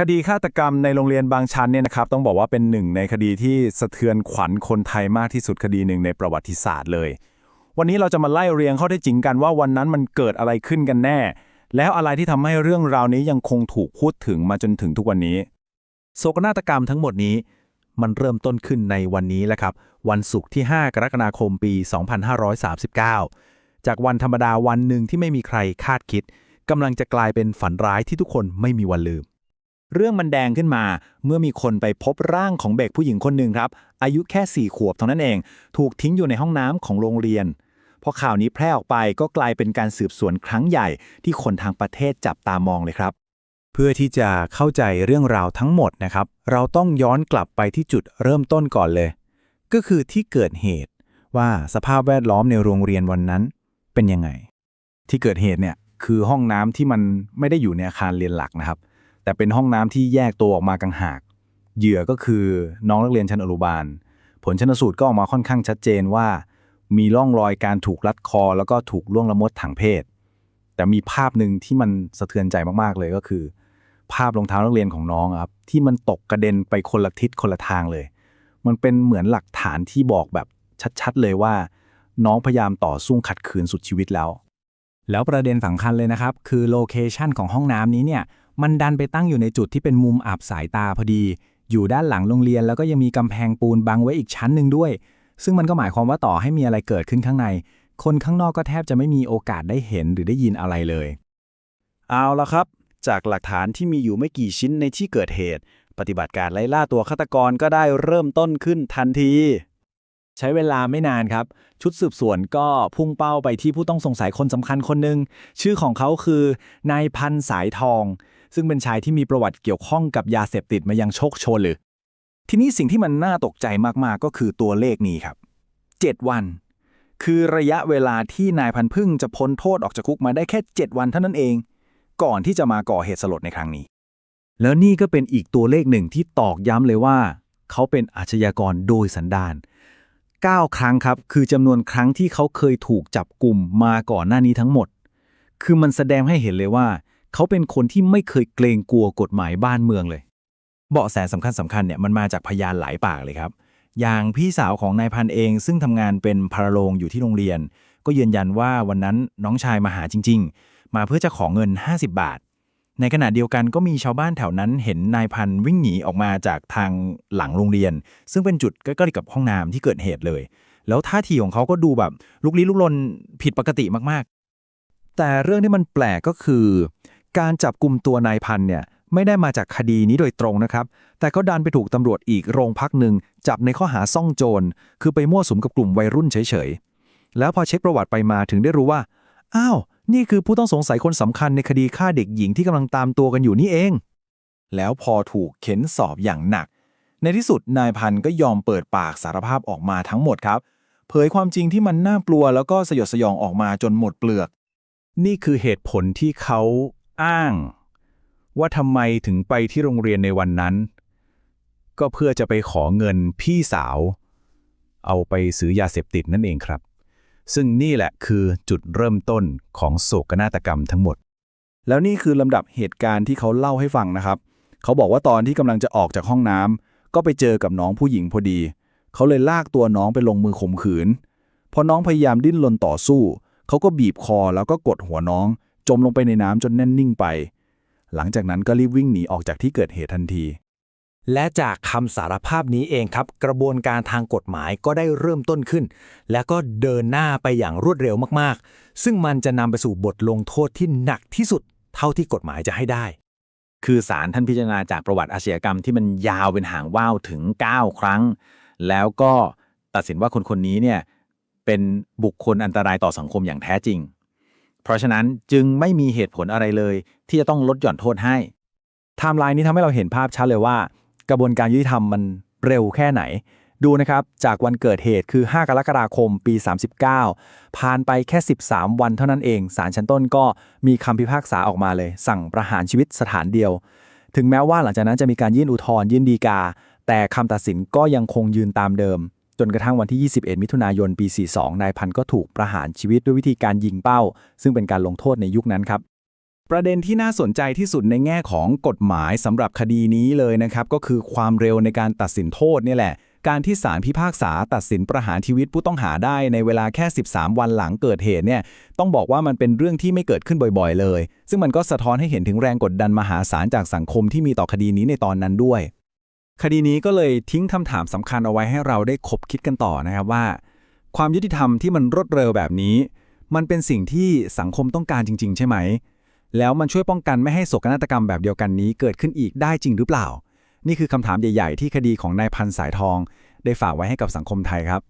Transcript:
คดีฆาตกรรมในโรงเรียนบางชันเนี่ยนะครับต้องบอกว่าเป็นหนึ่งในคดีที่สะเทือนขวัญคนไทยมากที่สุดคดีหนึ่งในประวัติศาสตร์เลย วันนี้เราจะมาไล่เรียงข้อเท็จจริงกันว่าวันนั้นมันเกิดอะไรขึ้นกันแน่ แล้วอะไรที่ทำให้เรื่องราวนี้ยังคงถูกพูดถึงมาจนถึงทุกวันนี้โศกนาฏกรรมทั้งหมดนี้ มันเริ่มต้นขึ้นในวันนี้แหละครับ วันศุกร์ที่ 5 กรกฎาคมปี 2539 จากวันธรรมดาวันหนึ่งที่ไม่มีใครคาดคิดกำลังจะกลายเป็นฝันร้ายที่ทุกคนไม่มีวันลืม เรื่องมันแดงขึ้นมา เมื่อมีคนไปพบร่างของเด็กผู้หญิงคนหนึ่งครับ อายุแค่4ขวบเท่านั้นเอง ถูกทิ้งอยู่ในห้องน้ำของโรงเรียน พอข่าวนี้แพร่ออกไปก็กลายเป็นการสืบสวนครั้งใหญ่ที่คนทางประเทศจับตามองเลยครับ เพื่อที่จะเข้าใจเรื่องราวทั้งหมดนะครับ เราต้องย้อนกลับไปที่จุดเริ่มต้นก่อนเลย ก็คือที่เกิดเหตุว่าสภาพแวดล้อมในโรงเรียนวันนั้นเป็นยังไง ที่เกิดเหตุเนี่ยคือห้องน้ำที่มันไม่ได้อยู่ในอาคารเรียนหลักนะครับ แต่เป็นห้องน้ำที่แยกตัวออกมากังหาก เหยื่อก็คือน้องนักเรียนชั้นอนุบาล ผลชนสูตรก็ออกมาค่อนข้างชัดเจนว่า มีร่องรอยการถูกรัดคอ แล้วก็ถูกล่วงละเมิดทางเพศ แต่มีภาพหนึ่งที่มันสะเทือนใจมากๆเลยก็คือ ภาพรองเท้านักเรียนของน้องครับที่มันตกกระเด็นไปคนละทิศคนละทางเลย มันเป็นเหมือนหลักฐานที่บอกแบบชัดๆเลยว่า น้องพยายามต่อสู้ขัดขืนสุดชีวิตแล้ว แล้วประเด็นสำคัญเลยนะครับ คือโลเคชันของห้องน้ำนี้เนี่ย มันดันไปตั้งอยู่ในจุดที่เป็นมุมอับสายตาพอดี อยู่ด้านหลังโรงเรียนแล้วก็ยังมีกำแพงปูนบังไว้อีกชั้นหนึ่งด้วย ซึ่งมันก็หมายความว่าต่อให้มีอะไรเกิดขึ้นข้างใน คนข้างนอกก็แทบจะไม่มีโอกาสได้เห็นหรือได้ยินอะไรเลย เอาละครับ จากหลักฐานที่มีอยู่ไม่กี่ชิ้นในที่เกิดเหตุ ปฏิบัติการไล่ล่าตัวฆาตกรก็ได้เริ่มต้นขึ้นทันทีใช้เวลาไม่นานครับ ชุดสืบสวนก็พุ่งเป้าไปที่ผู้ต้องสงสัยคนสำคัญคนหนึ่ง ชื่อของเขาคือนายพันธ์สายทอง ซึ่งเป็นชายที่มีประวัติเกี่ยวข้องกับยาเสพติดมายังโชคโชนเลยทีนี้สิ่งที่มันน่าตกใจมากๆก็คือตัวเลขนี้ครับ 7 วัน คือระยะเวลาที่นายพันพึ่งจะพ้นโทษออกจากคุกมาได้แค่ 7 วันเท่านั้นเอง ก่อนที่จะมาก่อเหตุสลดในครั้งนี้ แล้วนี่ก็เป็นอีกตัวเลขหนึ่งที่ตอกย้ำเลยว่า เขาเป็นอาชญากรโดยสันดาน9 ครั้งครับ คือจำนวนครั้งที่เขาเคยถูกจับกลุ่มมาก่อนหน้านี้ทั้งหมด คือมันแสดงให้เห็นเลยว่า เขาเป็นคนที่ไม่เคยเกรงกลัวกฎหมายบ้านเมืองเลย เบาะแสสำคัญสำคัญเนี่ยมันมาจากพยานหลายปากเลยครับ อย่างพี่สาวของนายพันเอง ซึ่งทำงานเป็นพาราโรงอยู่ที่โรงเรียน ก็ยืนยันว่าวันนั้นน้องชายมาหาจริง ๆ มาเพื่อจะขอเงิน 50 บาท ในขณะเดียวกันก็มีชาวบ้านแถวนั้นเห็นนายพันวิ่งหนีออกมาจากทางหลังโรงเรียน ซึ่งเป็นจุดใกล้ๆกับห้องน้ำที่เกิดเหตุเลย แล้วท่าทีของเขาก็ดูแบบลุกลี้ลุกลนผิดปกติมากๆแต่เรื่องที่มันแปลกก็คือ การจับกลุ่มตัวนายพันเนี่ยไม่ได้มาจากคดีนี้โดยตรงนะครับ แต่ก็ดันไปถูกตำรวจอีกโรงพักหนึ่ง จับในข้อหาซ่องโจร คือไปมั่วสุมกับกลุ่มวัยรุ่นเฉยๆ แล้วพอเช็คประวัติไปมาถึงได้รู้ว่า อ้าว นี่คือผู้ต้องสงสัยคนสำคัญในคดีฆ่าเด็กหญิงที่กำลังตามตัวกันอยู่นี่เอง แล้วพอถูกเข็นสอบอย่างหนัก ในที่สุดนายพันก็ยอมเปิดปากสารภาพออกมาทั้งหมดครับ เผยความจริงที่มันน่ากลัวแล้วก็สยดสยองออกมาจนหมดเปลือก นี่คือเหตุผลที่เขา อ้าง ว่าทำไมถึงไปที่โรงเรียนในวันนั้น ก็เพื่อจะไปขอเงินพี่สาว เอาไปซื้อยาเสพติดนั่นเองครับ ซึ่งนี่แหละคือจุดเริ่มต้นของโศกนาฏกรรมทั้งหมด แล้วนี่คือลำดับเหตุการณ์ที่เขาเล่าให้ฟังนะครับ เขาบอกว่าตอนที่กำลังจะออกจากห้องน้ำก็ไปเจอกับน้องผู้หญิงพอดี เขาเลยลากตัวน้องไปลงมือข่มขืนพอน้องพยายามดิ้นรนต่อสู้ เขาก็บีบคอแล้วก็กดหัวน้อง จมลงไปในน้ำจนแน่นนิ่งไป หลังจากนั้นก็รีบวิ่งหนีออกจากที่เกิดเหตุทันที และจากคำสารภาพนี้เองครับ กระบวนการทางกฎหมายก็ได้เริ่มต้นขึ้น และก็เดินหน้าไปอย่างรวดเร็วมากๆ ซึ่งมันจะนำไปสู่บทลงโทษที่หนักที่สุด เท่าที่กฎหมายจะให้ได้ คือศาลท่านพิจารณาจากประวัติอาชญากรรมที่มันยาวเป็นหางว่าวถึง 9 ครั้ง แล้วก็ตัดสินว่าคนคนนี้เนี่ยเป็นบุคคลอันตรายต่อสังคมอย่างแท้จริง เพราะฉะนั้นจึงไม่มีเหตุผลอะไรเลย ที่จะต้องลดหย่อนโทษให้ไทม์ไลน์นี้ทำให้เราเห็นภาพชัดเลยว่า กระบวนการยุติธรรมมันเร็วแค่ไหน ดูนะครับ จากวันเกิดเหตุคือ 5 กรกฎาคมปี 39 ผ่านไปแค่ 13 วันเท่านั้นเองศาลชั้นต้นก็มีคำพิพากษาออกมาเลย สั่งประหารชีวิตสถานเดียว ถึงแม้ว่าหลังจากนั้นจะมีการยื่นอุทธรณ์ยื่นดีกา แต่คำตัดสินก็ยังคงยืนตามเดิม จนกระทั่งวันที่ 21 มิถุนายน ปี 42 นายพันธ์ก็ถูกประหารชีวิตด้วยวิธีการยิงเป้า ซึ่งเป็นการลงโทษในยุคนั้นครับ ประเด็นที่น่าสนใจที่สุดในแง่ของกฎหมายสำหรับคดีนี้เลยนะครับ ก็คือความเร็วในการตัดสินโทษนี่แหละ การที่ศาลพิพากษาตัดสินประหารชีวิตผู้ต้องหาได้ในเวลาแค่ 13 วันหลังเกิดเหตุเนี่ย ต้องบอกว่ามันเป็นเรื่องที่ไม่เกิดขึ้นบ่อย ๆ เลย ซึ่งมันก็สะท้อนให้เห็นถึงแรงกดดันมหาศาลจากสังคมที่มีต่อคดีนี้ในตอนนั้นด้วย คดีนี้ก็เลยทิ้งคำถามสำคัญเอาไว้ให้เราได้คบคิดกันต่อนะครับว่า ความยุติธรรมที่มันรวดเร็วแบบนี้ มันเป็นสิ่งที่สังคมต้องการจริง ๆ ใช่ไหม แล้วมันช่วยป้องกันไม่ให้โศกนาฏกรรมแบบเดียวกันนี้เกิดขึ้นอีกได้จริงหรือเปล่า นี่คือคำถามใหญ่ ๆ ที่คดีของนายพันสายทอง ได้ฝากไว้ให้กับสังคมไทยครับ